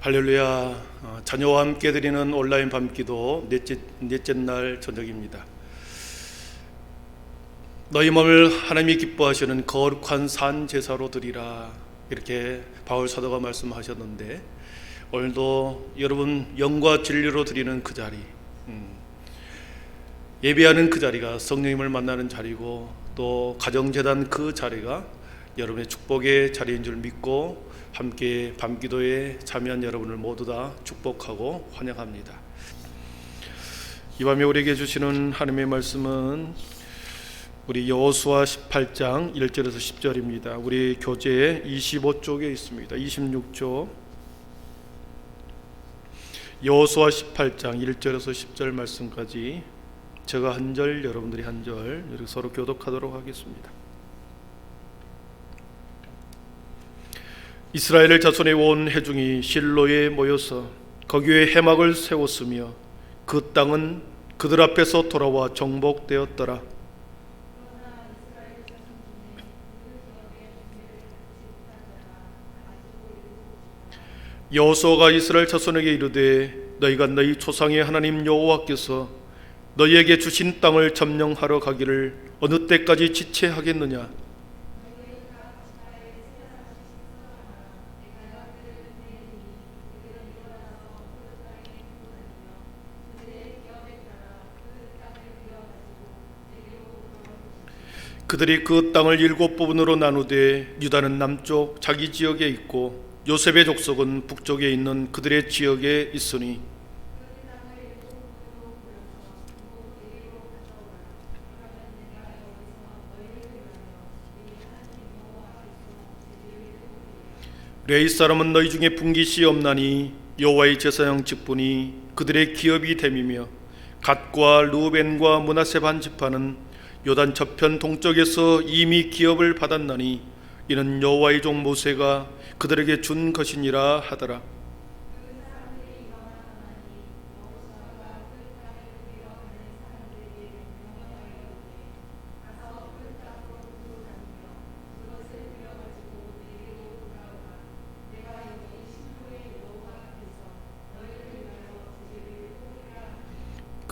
할렐루야. 어, 자녀와 함께 드리는 온라인 밤기도 넷째, 넷째 날 저녁입니다. 너희 몸을 하나님이 기뻐하시는 거룩한 산 제사로 드리라. 이렇게 바울 사도가 말씀하셨는데 오늘도 여러분 영과 진리로 드리는 그 자리, 음, 예배하는 그 자리가 성령님을 만나는 자리고 또 가정재단 그 자리가 여러분의 축복의 자리인 줄 믿고 함께 밤기도에 참여한 여러분을 모두 다 축복하고 환영합니다. 이 밤에 우리에게 주시는 하나님의 말씀은 우리 여호수아 18장 1절에서 10절입니다. 우리 교재의 25쪽에 있습니다. 26쪽 여호수아 18장 1절에서 10절 말씀까지 제가 한 절 여러분들이 한절 서로 교독하도록 하겠습니다. 이스라엘의 자손의 온 회중이 실로에 모여서 거기에 해막을 세웠으며 그 땅은 그들 앞에서 돌아와 정복되었더라. 여호수아가 이스라엘 자손에게 이르되 너희가 너희 조상의 하나님 여호와께서 너희에게 주신 땅을 점령하러 가기를 어느 때까지 지체하겠느냐? 그들이 그 땅을 일곱 부분으로 나누되 유다는 남쪽 자기 지역에 있고 요셉의 족속은 북쪽에 있는 그들의 지역에 있으니 레이 사람은 너희 중에 분깃이 없나니 여호와의 제사장 직분이 그들의 기업이 됨이며 갓과 루벤과 문하세 반 지파는 요단 저편 동쪽에서 이미 기업을 받았나니 이는 여호와의 종 모세가 그들에게 준 것이니라 하더라.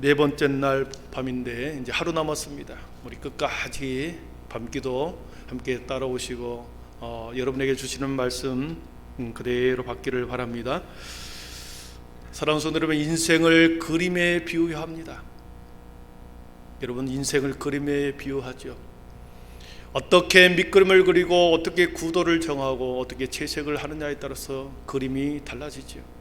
네 번째 날 밤인데 이제 하루 남았습니다. 우리 끝까지 밤기도 함께 따라오시고 어, 여러분에게 주시는 말씀 음, 그대로 받기를 바랍니다. 성도 여러분, 인생을 그림에 비유합니다. 여러분 인생을 그림에 비유하죠. 어떻게 밑그림을 그리고 어떻게 구도를 정하고 어떻게 채색을 하느냐에 따라서 그림이 달라지죠.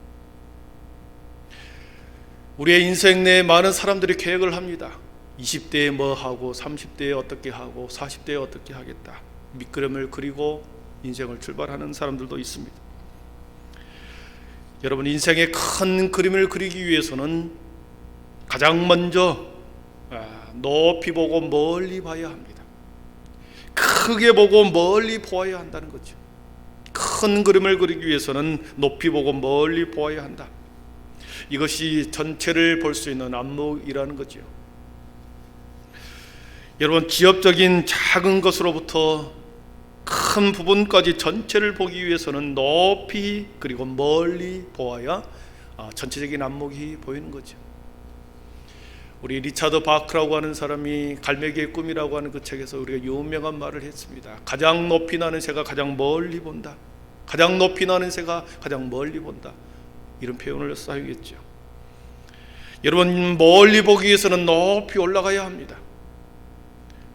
우리의 인생 내에 많은 사람들이 계획을 합니다. 20대에 뭐 하고 30대에 어떻게 하고 40대에 어떻게 하겠다. 밑그림을 그리고 인생을 출발하는 사람들도 있습니다. 여러분 인생의 큰 그림을 그리기 위해서는 가장 먼저 아, 높이 보고 멀리 봐야 합니다. 크게 보고 멀리 보아야 한다는 거죠. 큰 그림을 그리기 위해서는 높이 보고 멀리 보아야 한다. 이것이 전체를 볼 수 있는 안목이라는 거죠. 여러분 기업적인 작은 것으로부터 큰 부분까지 전체를 보기 위해서는 높이 그리고 멀리 보아야 아, 전체적인 안목이 보이는 거죠. 우리 리차드 바크라고 하는 사람이 갈매기의 꿈이라고 하는 그 책에서 우리가 유명한 말을 했습니다. 가장 높이 나는 새가 가장 멀리 본다. 가장 높이 나는 새가 가장 멀리 본다. 이런 표현을 사용했죠. 여러분 멀리 보기 위해서는 높이 올라가야 합니다.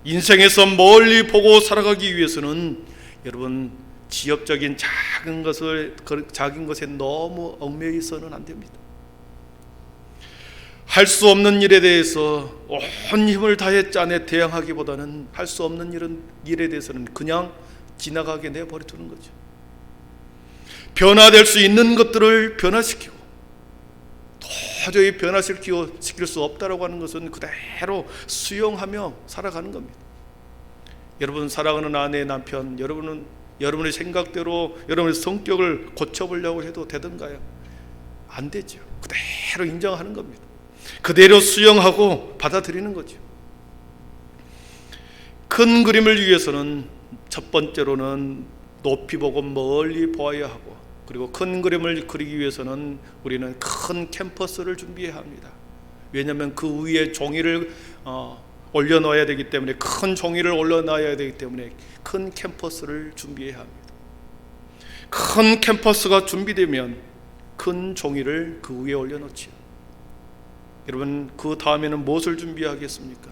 인생에서 멀리 보고 살아가기 위해서는 여러분 지역적인 작은 것을 그 작은 것에 너무 얽매이서는 안 됩니다. 할 수 없는 일에 대해서 온 힘을 다해 짜내 대항하기보다는 할 수 없는 일은 일에 대해서는 그냥 지나가게 내버려 두는 거죠. 변화될 수 있는 것들을 변화시키고 도저히 변화시키고 시킬 수 없다라고 하는 것은 그대로 수용하며 살아가는 겁니다. 여러분 사랑하는 아내 남편 여러분은 여러분의 생각대로 여러분의 성격을 고쳐보려고 해도 되던가요? 안 되죠. 그대로 인정하는 겁니다. 그대로 수용하고 받아들이는 거죠. 큰 그림을 위해서는 첫 번째로는 높이 보고 멀리 보아야 하고 그리고 큰 그림을 그리기 위해서는 우리는 큰 캠퍼스를 준비해야 합니다. 왜냐하면 그 위에 종이를 어, 올려놓아야 되기 때문에 큰 종이를 올려놔야 되기 때문에 큰 캠퍼스를 준비해야 합니다. 큰 캠퍼스가 준비되면 큰 종이를 그 위에 올려놓지요. 여러분 그 다음에는 무엇을 준비하겠습니까?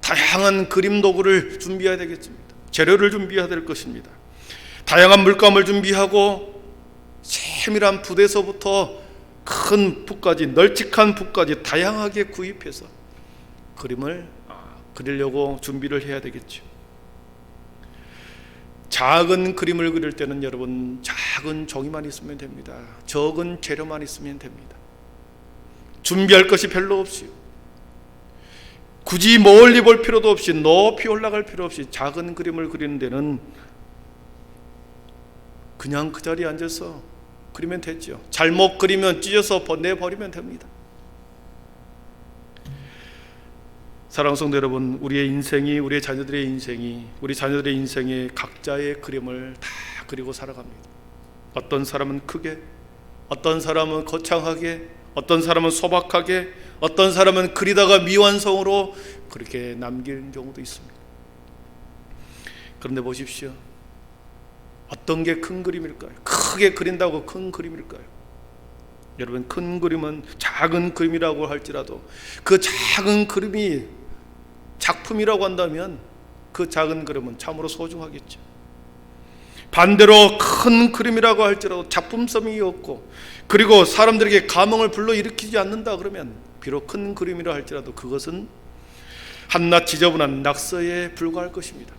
다양한 그림 도구를 준비해야 되겠습니다. 재료를 준비해야 될 것입니다. 다양한 물감을 준비하고 세밀한 붓에서부터 큰 붓까지 널찍한 붓까지 다양하게 구입해서 그림을 아, 그리려고 준비를 해야 되겠죠. 작은 그림을 그릴 때는 여러분 작은 종이만 있으면 됩니다. 적은 재료만 있으면 됩니다. 준비할 것이 별로 없이요. 굳이 멀리 볼 필요도 없이 높이 올라갈 필요 없이 작은 그림을 그리는 데는 그냥 그 자리에 앉아서 그리면 되죠. 잘못 그리면 찢어서 내버리면 됩니다. 사랑하는 성도 여러분, 우리의 인생이 우리의 자녀들의 인생이 우리 자녀들의 인생에 각자의 그림을 다 그리고 살아갑니다. 어떤 사람은 크게, 어떤 사람은 거창하게, 어떤 사람은 소박하게, 어떤 사람은 그리다가 미완성으로 그렇게 남기는 경우도 있습니다. 그런데 보십시오. 어떤 게 큰 그림일까요? 크게 그린다고 큰 그림일까요? 여러분 큰 그림은 작은 그림이라고 할지라도 그 작은 그림이 작품이라고 한다면 그 작은 그림은 참으로 소중하겠죠. 반대로 큰 그림이라고 할지라도 작품성이 없고 그리고 사람들에게 감흥을 불러일으키지 않는다 그러면 비록 큰 그림이라 할지라도 그것은 한낱 지저분한 낙서에 불과할 것입니다.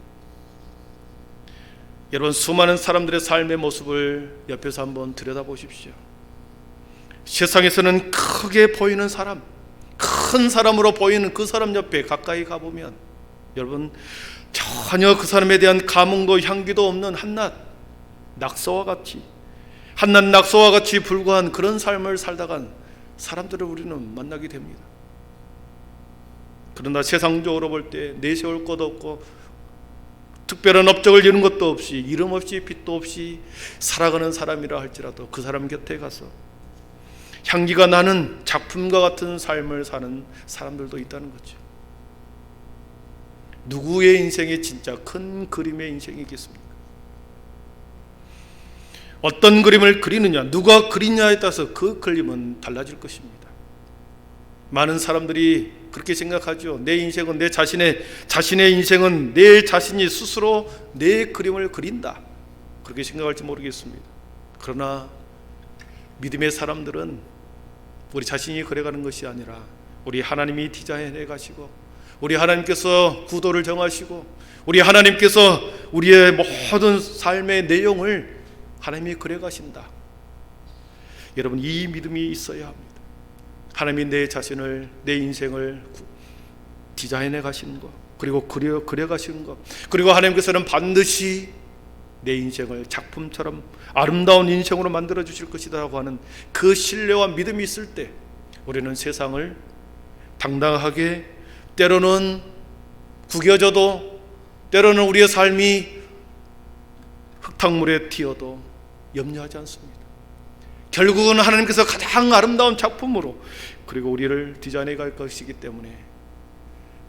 여러분 수많은 사람들의 삶의 모습을 옆에서 한번 들여다보십시오. 세상에서는 크게 보이는 사람, 큰 사람으로 보이는 그 사람 옆에 가까이 가보면 여러분 전혀 그 사람에 대한 감흥도 향기도 없는 한낱 낙서와 같이 한낱 낙서와 같이 불과한 그런 삶을 살다간 사람들을 우리는 만나게 됩니다. 그러나 세상적으로 볼 때 내세울 것도 없고 특별한 업적을 이룬 것도 없이 이름 없이 빛도 없이 살아가는 사람이라 할지라도 그 사람 곁에 가서 향기가 나는 작품과 같은 삶을 사는 사람들도 있다는 거죠. 누구의 인생이 진짜 큰 그림의 인생이겠습니까? 어떤 그림을 그리느냐, 누가 그리냐에 따라서 그 그림은 달라질 것입니다. 많은 사람들이 그렇게 생각하죠. 내 인생은 내 자신의 자신의 인생은 내 자신이 스스로 내 그림을 그린다. 그렇게 생각할지 모르겠습니다. 그러나 믿음의 사람들은 우리 자신이 그래가는 것이 아니라 우리 하나님이 디자인해 가시고 우리 하나님께서 구도를 정하시고 우리 하나님께서 우리의 모든 삶의 내용을 하나님이 그래 가신다. 여러분 이 믿음이 있어야 합니다. 하나님이 내 자신을 내 인생을 디자인해 가시는 것 그리고 그려 그려 가시는 것 그리고 하나님께서는 반드시 내 인생을 작품처럼 아름다운 인생으로 만들어 주실 것이다라고 하는 그 신뢰와 믿음이 있을 때 우리는 세상을 당당하게 때로는 구겨져도 때로는 우리의 삶이 흙탕물에 튀어도 염려하지 않습니다. 결국은 하나님께서 가장 아름다운 작품으로 그리고 우리를 디자인해 갈 것이기 때문에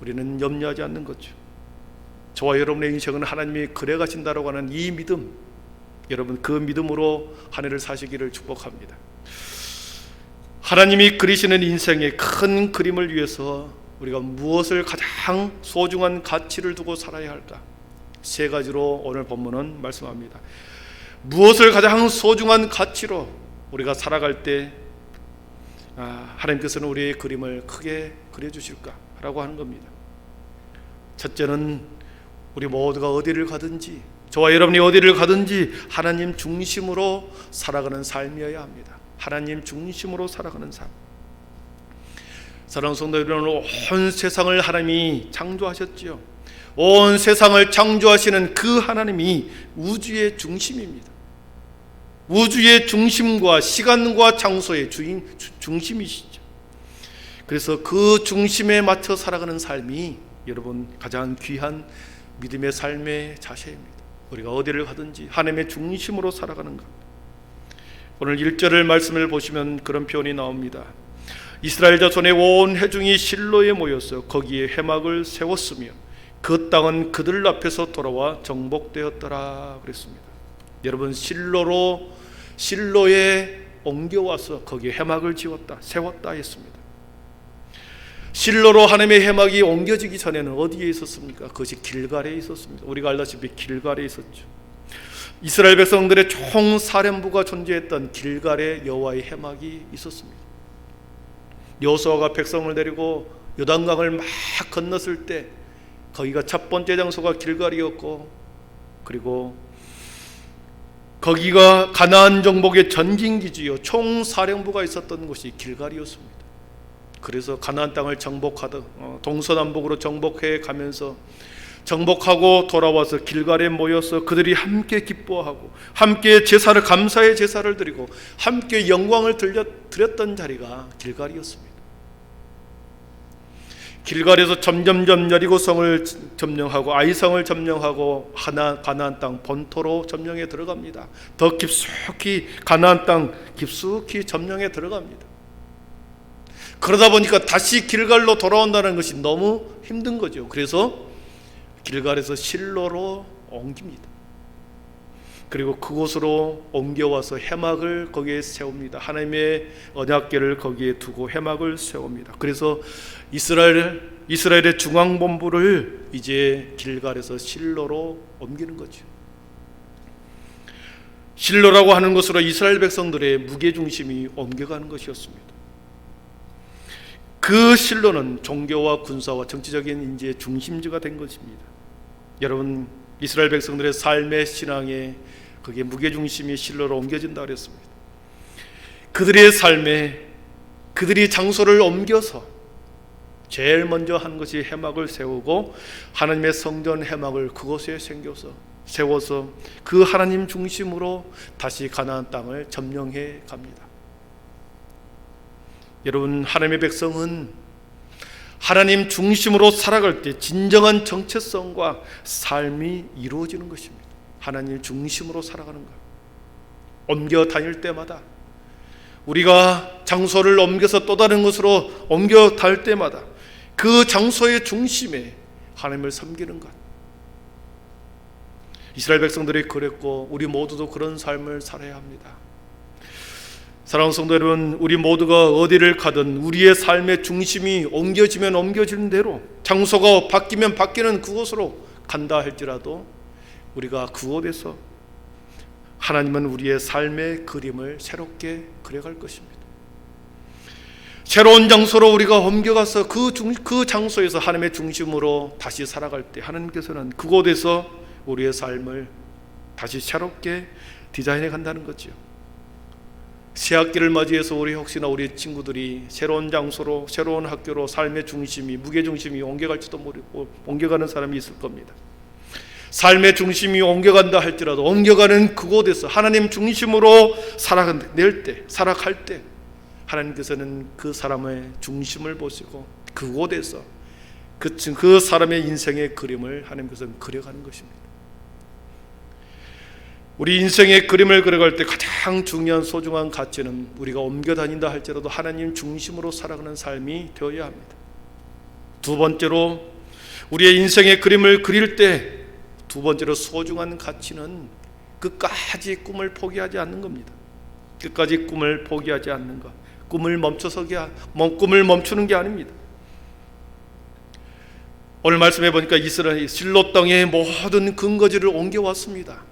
우리는 염려하지 않는 거죠. 저와 여러분의 인생은 하나님이 그래 가신다라고 하는 이 믿음, 여러분 그 믿음으로 한 해를 사시기를 축복합니다. 하나님이 그리시는 인생의 큰 그림을 위해서 우리가 무엇을 가장 소중한 가치를 두고 살아야 할까? 세 가지로 오늘 본문은 말씀합니다. 무엇을 가장 소중한 가치로 우리가 살아갈 때 아, 하나님께서는 우리의 그림을 크게 그려주실까라고 하는 겁니다. 첫째는 우리 모두가 어디를 가든지 저와 여러분이 어디를 가든지 하나님 중심으로 살아가는 삶이어야 합니다. 하나님 중심으로 살아가는 삶. 사랑하는 성도 여러분, 온 세상을 하나님이 창조하셨지요. 온 세상을 창조하시는 그 하나님이 우주의 중심입니다. 우주의 중심과 시간과 장소의 주인 주- 중심이시죠. 그래서 그 중심에 맞춰 살아가는 삶이 여러분 가장 귀한 믿음의 삶의 자세입니다. 우리가 어디를 가든지 하나님의 중심으로 살아가는 것. 오늘 1절을 말씀을 보시면 그런 표현이 나옵니다. 이스라엘 자손의 온 회중이 실로에 모여서 거기에 해막을 세웠으며 그 땅은 그들 앞에서 돌아와 정복되었더라 그랬습니다. 여러분 실로로 실로에 옮겨와서 거기에 해막을 지었다 세웠다 했습니다. 실로로 하나님의 해막이 옮겨지기 전에는 어디에 있었습니까? 그것이 길갈에 있었습니다. 우리가 알다시피 길갈에 있었죠. 이스라엘 백성들의 총 사령부가 존재했던 길갈에 여호와의 해막이 있었습니다. 여호수아가 백성을 데리고 요단강을 막 건넜을 때 거기가 첫 번째 장소가 길갈이었고 그리고 거기가 가나안 정복의 전진 기지요 총 사령부가 있었던 곳이 길갈이었습니다. 그래서 가나안 땅을 정복하듯 어, 동서남북으로 정복해 가면서 정복하고 돌아와서 길갈에 모여서 그들이 함께 기뻐하고 함께 제사를 감사의 제사를 드리고 함께 영광을 들려, 드렸던 자리가 길갈이었습니다. 길갈에서 점점점 여리고성을 점령하고 아이성을 점령하고 하나 가나안 땅 본토로 점령해 들어갑니다. 더 깊숙이 가나안 땅 깊숙이 점령해 들어갑니다. 그러다 보니까 다시 길갈로 돌아온다는 것이 너무 힘든 거죠. 그래서 길갈에서 실로로 옮깁니다. 그리고 그곳으로 옮겨와서 해막을 거기에 세웁니다. 하나님의 언약궤를 거기에 두고 해막을 세웁니다. 그래서 이스라엘 이스라엘의 중앙 본부를 이제 길갈에서 실로로 옮기는 거죠. 실로라고 하는 것으로 이스라엘 백성들의 무게 중심이 옮겨가는 것이었습니다. 그 실로는 종교와 군사와 정치적인 인재의 중심지가 된 것입니다. 여러분 이스라엘 백성들의 삶의 신앙에 그게 무게 중심이 실로로 옮겨진다 그랬습니다. 그들의 삶에 그들이 장소를 옮겨서 제일 먼저 한 것이 해막을 세우고 하나님의 성전 해막을 그곳에 생겨서 세워서 그 하나님 중심으로 다시 가나안 땅을 점령해 갑니다. 여러분 하나님의 백성은 하나님 중심으로 살아갈 때 진정한 정체성과 삶이 이루어지는 것입니다. 하나님 중심으로 살아가는 것. 옮겨 다닐 때마다 우리가 장소를 옮겨서 또 다른 곳으로 옮겨 다닐 때마다 그 장소의 중심에 하나님을 섬기는 것. 이스라엘 백성들이 그랬고 우리 모두도 그런 삶을 살아야 합니다. 사랑하는 성도 여러분, 우리 모두가 어디를 가든 우리의 삶의 중심이 옮겨지면 옮겨지는 대로 장소가 바뀌면 바뀌는 그곳으로 간다 할지라도 우리가 그곳에서 하나님은 우리의 삶의 그림을 새롭게 그려갈 것입니다. 새로운 장소로 우리가 옮겨가서 그, 중, 그 장소에서 하나님의 중심으로 다시 살아갈 때 하나님께서는 그곳에서 우리의 삶을 다시 새롭게 디자인해 간다는 거죠. 새 학기를 맞이해서 우리 혹시나 우리 친구들이 새로운 장소로 새로운 학교로 삶의 중심이 무게 중심이 옮겨갈지도 모르고 옮겨가는 사람이 있을 겁니다. 삶의 중심이 옮겨간다 할지라도 옮겨가는 그곳에서 하나님 중심으로 살아낼 때, 살아갈 때 하나님께서는 그 사람의 중심을 보시고 그곳에서 그, 그 사람의 인생의 그림을 하나님께서는 그려가는 것입니다. 우리 인생의 그림을 그려갈 때 가장 중요한 소중한 가치는 우리가 옮겨 다닌다 할지라도 하나님 중심으로 살아가는 삶이 되어야 합니다. 두 번째로 우리의 인생의 그림을 그릴 때 두 번째로 소중한 가치는 끝까지 꿈을 포기하지 않는 겁니다. 끝까지 꿈을 포기하지 않는 것. 꿈을 멈춰서게 꿈을 멈추는 게 아닙니다. 오늘 말씀해 보니까 이스라엘 실로 땅의 모든 근거지를 옮겨 왔습니다.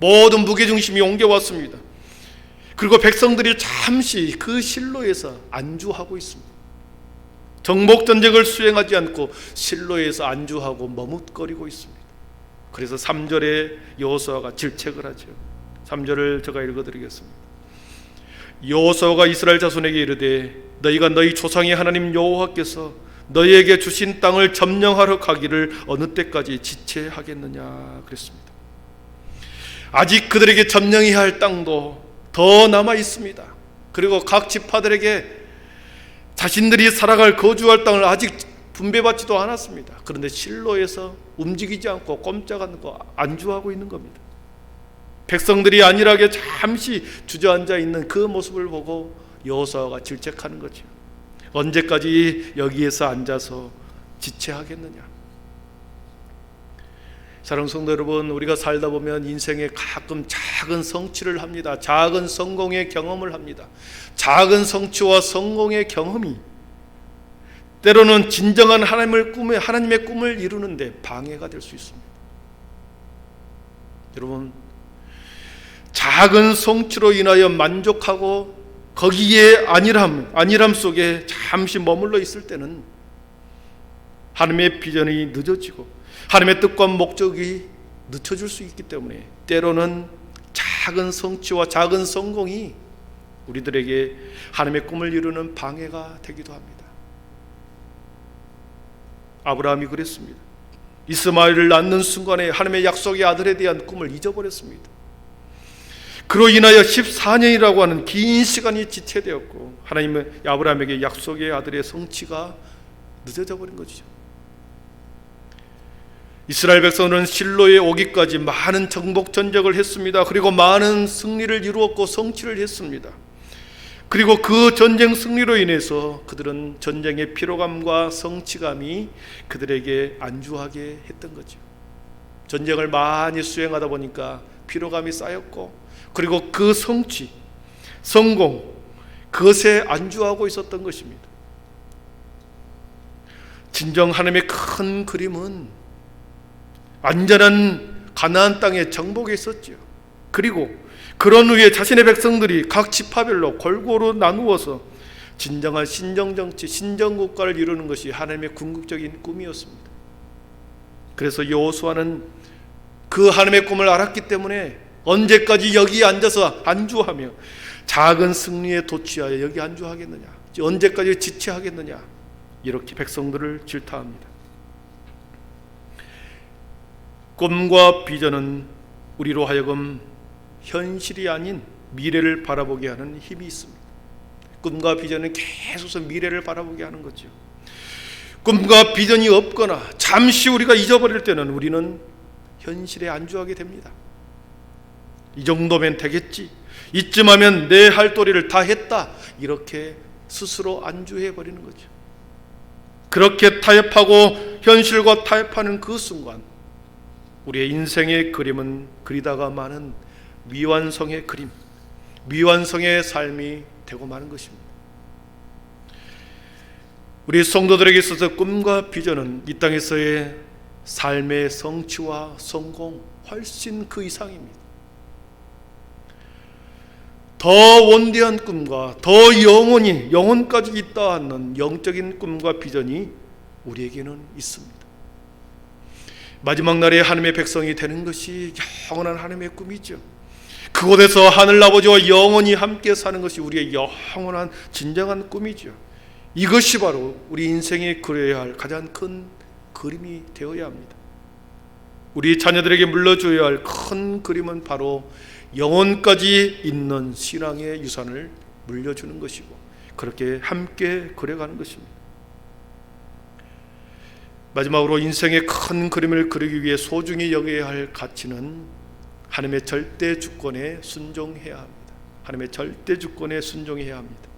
모든 무게 중심이 옮겨 왔습니다. 그리고 백성들이 잠시 그 실로에서 안주하고 있습니다. 정복 전쟁을 수행하지 않고 실로에서 안주하고 머뭇거리고 있습니다. 그래서 3절에 여호수아가 질책을 하죠. 3절을 제가 읽어 드리겠습니다. 여호수아가 이스라엘 자손에게 이르되 너희가 너희 조상의 하나님 여호와께서 너희에게 주신 땅을 점령하러 가기를 어느 때까지 지체하겠느냐 그랬습니다. 아직 그들에게 점령해야 할 땅도 더 남아 있습니다. 그리고 각 지파들에게 자신들이 살아갈 거주할 땅을 아직 분배받지도 않았습니다. 그런데 실로에서 움직이지 않고 꼼짝 않고 안주하고 있는 겁니다. 백성들이 안일하게 잠시 주저앉아 있는 그 모습을 보고 여호수아가 질책하는 거죠. 언제까지 여기에서 앉아서 지체하겠느냐? 사랑 성도 여러분, 우리가 살다 보면 인생에 가끔 작은 성취를 합니다. 작은 성공의 경험을 합니다. 작은 성취와 성공의 경험이 때로는 진정한 하나님을 꿈에 하나님의 꿈을 이루는데 방해가 될 수 있습니다. 여러분, 작은 성취로 인하여 만족하고 거기에 안일함, 안일함 속에 잠시 머물러 있을 때는 하나님의 비전이 늦어지고 하나님의 뜻과 목적이 늦춰질 수 있기 때문에 때로는 작은 성취와 작은 성공이 우리들에게 하나님의 꿈을 이루는 방해가 되기도 합니다. 아브라함이 그랬습니다. 이스마엘을 낳는 순간에 하나님의 약속의 아들에 대한 꿈을 잊어버렸습니다. 그로 인하여 14년이라고 하는 긴 시간이 지체되었고 하나님은 아브라함에게 약속의 아들의 성취가 늦어져 버린 것이죠. 이스라엘 백성은 실로에 오기까지 많은 정복 전적을 했습니다. 그리고 많은 승리를 이루었고 성취를 했습니다. 그리고 그 전쟁 승리로 인해서 그들은 전쟁의 피로감과 성취감이 그들에게 안주하게 했던 거죠. 전쟁을 많이 수행하다 보니까 피로감이 쌓였고 그리고 그 성취, 성공 그것에 안주하고 있었던 것입니다. 진정 하나님의 큰 그림은 안전한 가나안 땅의 정복에 있었죠. 그리고 그런 후에 자신의 백성들이 각 지파별로 골고루 나누어서 진정한 신정 정치, 신정 국가를 이루는 것이 하나님의 궁극적인 꿈이었습니다. 그래서 여호수아는 그 하나님의 꿈을 알았기 때문에 언제까지 여기 앉아서 안주하며 작은 승리에 도취하여 여기 안주하겠느냐? 언제까지 지체하겠느냐? 이렇게 백성들을 질타합니다. 꿈과 비전은 우리로 하여금 현실이 아닌 미래를 바라보게 하는 힘이 있습니다. 꿈과 비전은 계속해서 미래를 바라보게 하는 거죠. 꿈과 비전이 없거나 잠시 우리가 잊어버릴 때는 우리는 현실에 안주하게 됩니다. 이 정도면 되겠지. 이쯤 하면 내 할 도리를 다 했다. 이렇게 스스로 안주해 버리는 거죠. 그렇게 타협하고 현실과 타협하는 그 순간 우리의 인생의 그림은 그리다가 많은 미완성의 그림, 미완성의 삶이 되고 마는 것입니다. 우리 성도들에게 있어서 꿈과 비전은 이 땅에서의 삶의 성취와 성공 훨씬 그 이상입니다. 더 원대한 꿈과 더 영원히 영혼까지 있다 하는 영적인 꿈과 비전이 우리에게는 있습니다. 마지막 날에 하나님의 백성이 되는 것이 영원한 하나님의 꿈이죠. 그곳에서 하늘 아버지와 영원히 함께 사는 것이 우리의 영원한 진정한 꿈이죠. 이것이 바로 우리 인생에 그려야 할 가장 큰 그림이 되어야 합니다. 우리 자녀들에게 물려줘야 할 큰 그림은 바로 영혼까지 있는 신앙의 유산을 물려주는 것이고 그렇게 함께 그려가는 것입니다. 마지막으로 인생의 큰 그림을 그리기 위해 소중히 여겨야 할 가치는 하나님의 절대 주권에 순종해야 합니다. 하나님의 절대 주권에 순종해야 합니다.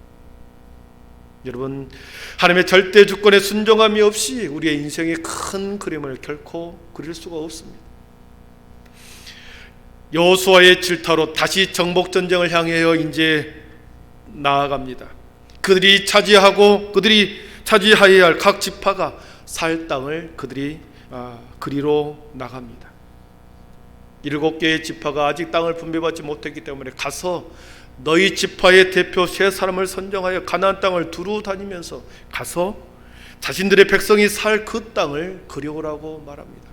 여러분, 하나님의 절대 주권에 순종함이 없이 우리의 인생의 큰 그림을 결코 그릴 수가 없습니다. 여호수아의 질타로 다시 정복 전쟁을 향하여 이제 나아갑니다. 그들이 차지하고 그들이 차지하여야 할 각 지파가 살 땅을 그들이 아, 그리로 나갑니다. 일곱 개의 지파가 아직 땅을 분배받지 못했기 때문에 가서 너희 지파의 대표 세 사람을 선정하여 가나안 땅을 두루 다니면서 가서 자신들의 백성이 살 그 땅을 그려오라고 말합니다.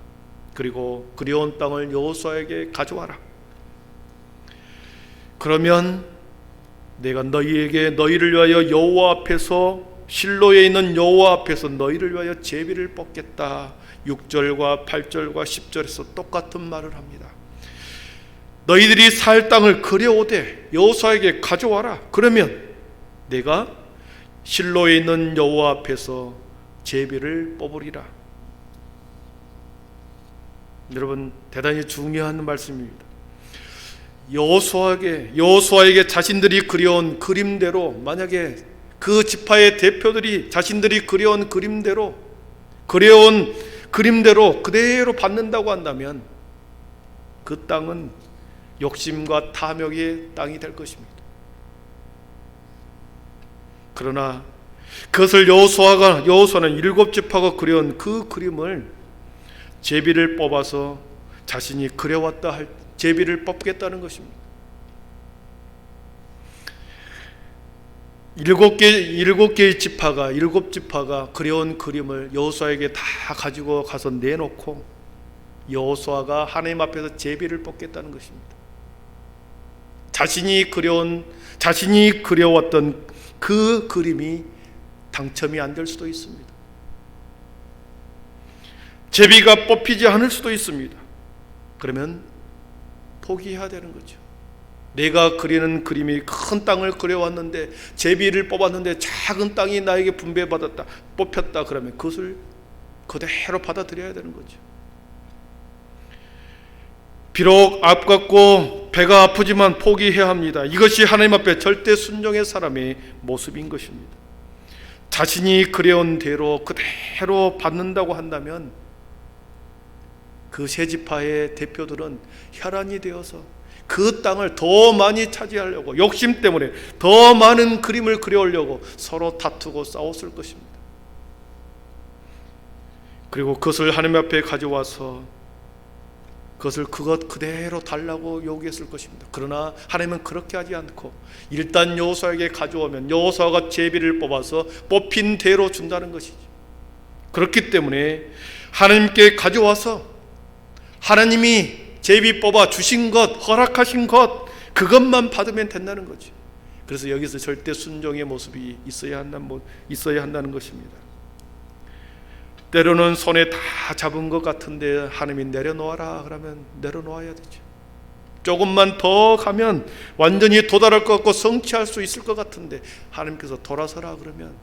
그리고 그려온 땅을 여호수아에게 가져와라. 그러면 내가 너희에게 너희를 위하여 여호와 앞에서 실로에 있는 여호와 앞에서 너희를 위하여 제비를 뽑겠다. 6절과 8절과 10절에서 똑같은 말을 합니다. 너희들이 살 땅을 그려오되 여호수아에게 가져와라. 그러면 내가 실로에 있는 여호와 앞에서 제비를 뽑으리라. 여러분 대단히 중요한 말씀입니다. 여호수아에게 여호수아에게 자신들이 그려온 그림대로 만약에 그 지파의 대표들이 자신들이 그려온 그림대로 그려온 그림대로 그대로 받는다고 한다면 그 땅은 욕심과 탐욕의 땅이 될 것입니다. 그러나 그것을 여호수아가 여호수아는 일곱 지파가 그려온 그 그림을 제비를 뽑아서 자신이 그려왔다 할 제비를 뽑겠다는 것입니다. 일곱 개 일곱 개의 지파가 일곱 지파가 그려온 그림을 여호수아에게 다 가지고 가서 내놓고 여호수아가 하나님 앞에서 제비를 뽑겠다는 것입니다. 자신이 그려온 자신이 그려왔던 그 그림이 당첨이 안 될 수도 있습니다. 제비가 뽑히지 않을 수도 있습니다. 그러면 포기해야 되는 거죠. 내가 그리는 그림이 큰 땅을 그려왔는데 제비를 뽑았는데 작은 땅이 나에게 분배받았다 뽑혔다 그러면 그것을 그대로 받아들여야 되는 거죠. 비록 아깝고 배가 아프지만 포기해야 합니다. 이것이 하나님 앞에 절대 순종의 사람의 모습인 것입니다. 자신이 그려온 대로 그대로 받는다고 한다면 그 세지파의 대표들은 혈안이 되어서 그 땅을 더 많이 차지하려고 욕심 때문에 더 많은 그림을 그려오려고 서로 다투고 싸웠을 것입니다. 그리고 그것을 하나님 앞에 가져와서 그것을 그것 그대로 달라고 요구했을 것입니다. 그러나 하나님은 그렇게 하지 않고 일단 여호수아에게 가져오면 여호수아가 제비를 뽑아서 뽑힌 대로 준다는 것이죠. 그렇기 때문에 하나님께 가져와서 하나님이 제비 뽑아 주신 것, 허락하신 것 그것만 받으면 된다는 거죠. 그래서 여기서 절대 순종의 모습이 있어야 한다는 있어야 한다는 것입니다. 때로는 손에 다 잡은 것 같은데 하나님이 내려놓아라 그러면 내려놓아야 되죠. 조금만 더 가면 완전히 도달할 것 같고 성취할 수 있을 것 같은데 하나님께서 돌아서라 그러면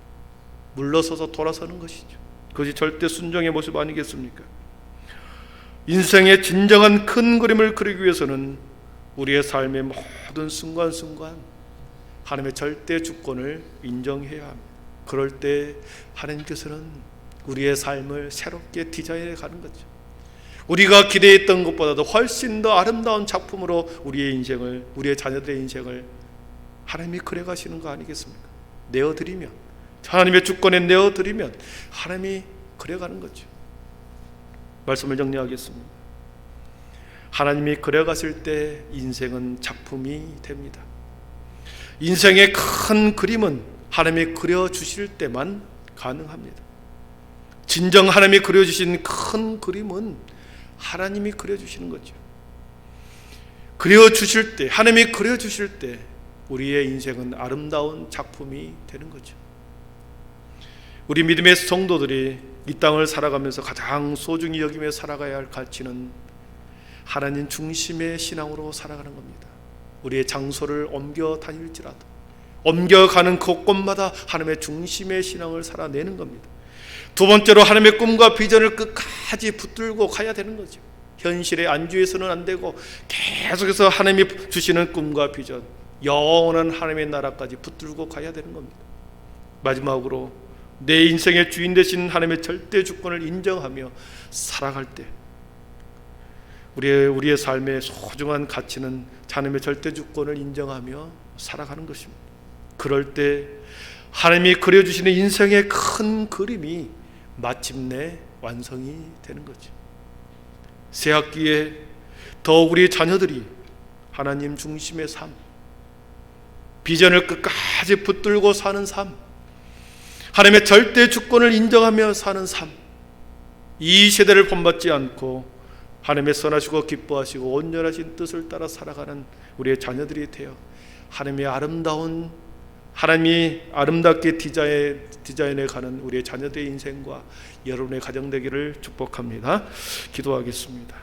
물러서서 돌아서는 것이죠. 그것이 절대 순종의 모습 아니겠습니까? 인생의 진정한 큰 그림을 그리기 위해서는 우리의 삶의 모든 순간순간 하나님의 절대 주권을 인정해야 합니다. 그럴 때 하나님께서는 우리의 삶을 새롭게 디자인해 가는 거죠. 우리가 기대했던 것보다도 훨씬 더 아름다운 작품으로 우리의 인생을, 우리의 자녀들의 인생을 하나님이 그려 가시는 거 아니겠습니까? 내어 드리면 하나님의 주권에 내어 드리면 하나님이 그려 가는 거죠. 말씀을 정리하겠습니다. 하나님이 그려 가실 때 인생은 작품이 됩니다. 인생의 큰 그림은 하나님이 그려 주실 때만 가능합니다. 진정 하나님이 그려주신 큰 그림은 하나님이 그려주시는 거죠. 그려주실 때, 하나님이 그려주실 때 우리의 인생은 아름다운 작품이 되는 거죠. 우리 믿음의 성도들이 이 땅을 살아가면서 가장 소중히 여기며 살아가야 할 가치는 하나님 중심의 신앙으로 살아가는 겁니다. 우리의 장소를 옮겨 다닐지라도 옮겨가는 곳곳마다 하나님의 중심의 신앙을 살아내는 겁니다. 두 번째로 하나님의 꿈과 비전을 끝까지 붙들고 가야 되는 거죠. 현실에 안주해서는 안 되고 계속해서 하나님이 주시는 꿈과 비전, 영원한 하나님의 나라까지 붙들고 가야 되는 겁니다. 마지막으로 내 인생의 주인 되신 하나님의 절대 주권을 인정하며 살아갈 때 우리의 우리의 삶의 소중한 가치는 하나님의 절대 주권을 인정하며 살아가는 것입니다. 그럴 때 하나님이 그려 주시는 인생의 큰 그림이 마침내 완성이 되는 거죠. 새 학기에 더 우리 자녀들이 하나님 중심의 삶, 비전을 끝까지 붙들고 사는 삶, 하나님의 절대 주권을 인정하며 사는 삶, 이 세대를 본받지 않고 하나님의 선하시고 기뻐하시고 온전하신 뜻을 따라 살아가는 우리의 자녀들이 되어 하나님의 아름다운 하나님이 아름답게 디자인, 디자인해 가는 우리의 자녀들의 인생과 여러분의 가정 되기를 축복합니다. 기도하겠습니다.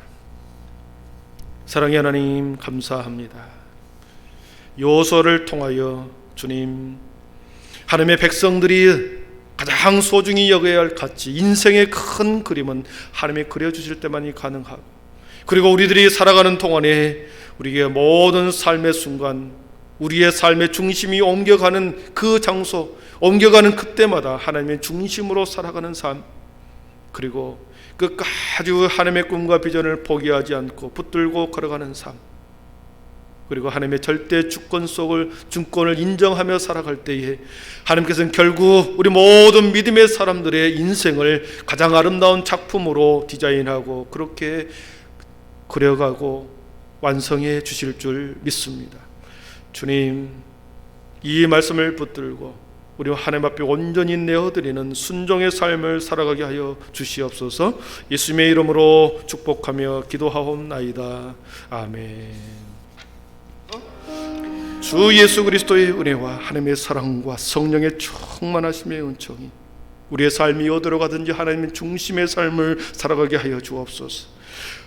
사랑의 하나님 감사합니다. 요소를 통하여 주님 하나님의 백성들이 가장 소중히 여겨야 할 가치 인생의 큰 그림은 하나님이 그려 주실 때만이 가능하고 그리고 우리들이 살아가는 동안에 우리의 모든 삶의 순간 우리의 삶의 중심이 옮겨가는 그 장소 옮겨가는 그때마다 하나님의 중심으로 살아가는 삶 그리고 끝까지 하나님의 꿈과 비전을 포기하지 않고 붙들고 걸어가는 삶 그리고 하나님의 절대 주권 속을 주권을 인정하며 살아갈 때에 하나님께서는 결국 우리 모든 믿음의 사람들의 인생을 가장 아름다운 작품으로 디자인하고 그렇게 그려가고 완성해 주실 줄 믿습니다. 주님, 이 말씀을 붙들고 우리 하나님 앞에 온전히 내어드리는 순종의 삶을 살아가게 하여 주시옵소서. 예수님의 이름으로 축복하며 기도하옵나이다. 아멘. 주 예수 그리스도의 은혜와 하나님의 사랑과 성령의 충만하심의 은총이 우리의 삶이 어디로 가든지 하나님의 중심의 삶을 살아가게 하여 주옵소서.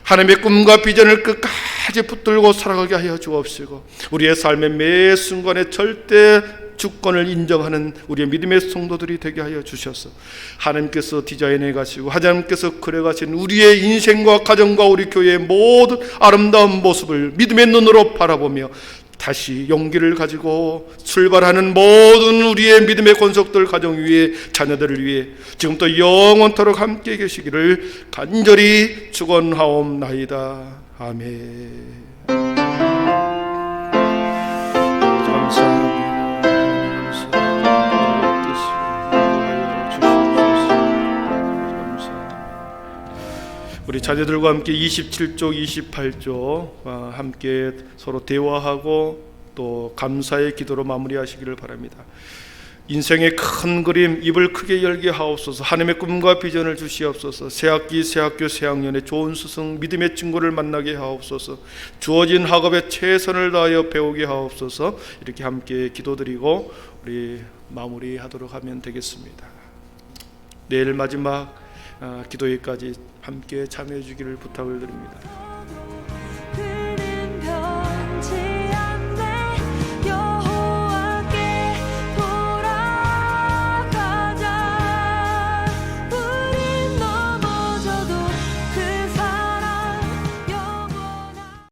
하나님의 꿈과 비전을 끝까지 붙들고 살아가게 하여 주옵시고 우리의 삶의 매 순간에 절대 주권을 인정하는 우리의 믿음의 성도들이 되게 하여 주셔서 하나님께서 디자인해 가시고 하나님께서 그려 가신 우리의 인생과 가정과 우리 교회의 모든 아름다운 모습을 믿음의 눈으로 바라보며 다시 용기를 가지고 출발하는 모든 우리의 믿음의 권속들 가정 위에 자녀들을 위해 지금부터 영원토록 함께 계시기를 간절히 축원하옵나이다. 아멘. 우리 자녀들과 함께 27쪽, 28쪽 아, 함께 서로 대화하고 또 감사의 기도로 마무리하시기를 바랍니다. 인생의 큰 그림 입을 크게 열게 하옵소서. 하나님의 꿈과 비전을 주시옵소서. 새학기 새학교 새학년에 좋은 스승 믿음의 친구를 만나게 하옵소서. 주어진 학업에 최선을 다하여 배우게 하옵소서. 이렇게 함께 기도드리고 우리 마무리하도록 하면 되겠습니다. 내일 마지막 아, 아, 기도회까지 함께 참여해 주기를 부탁을 드립니다.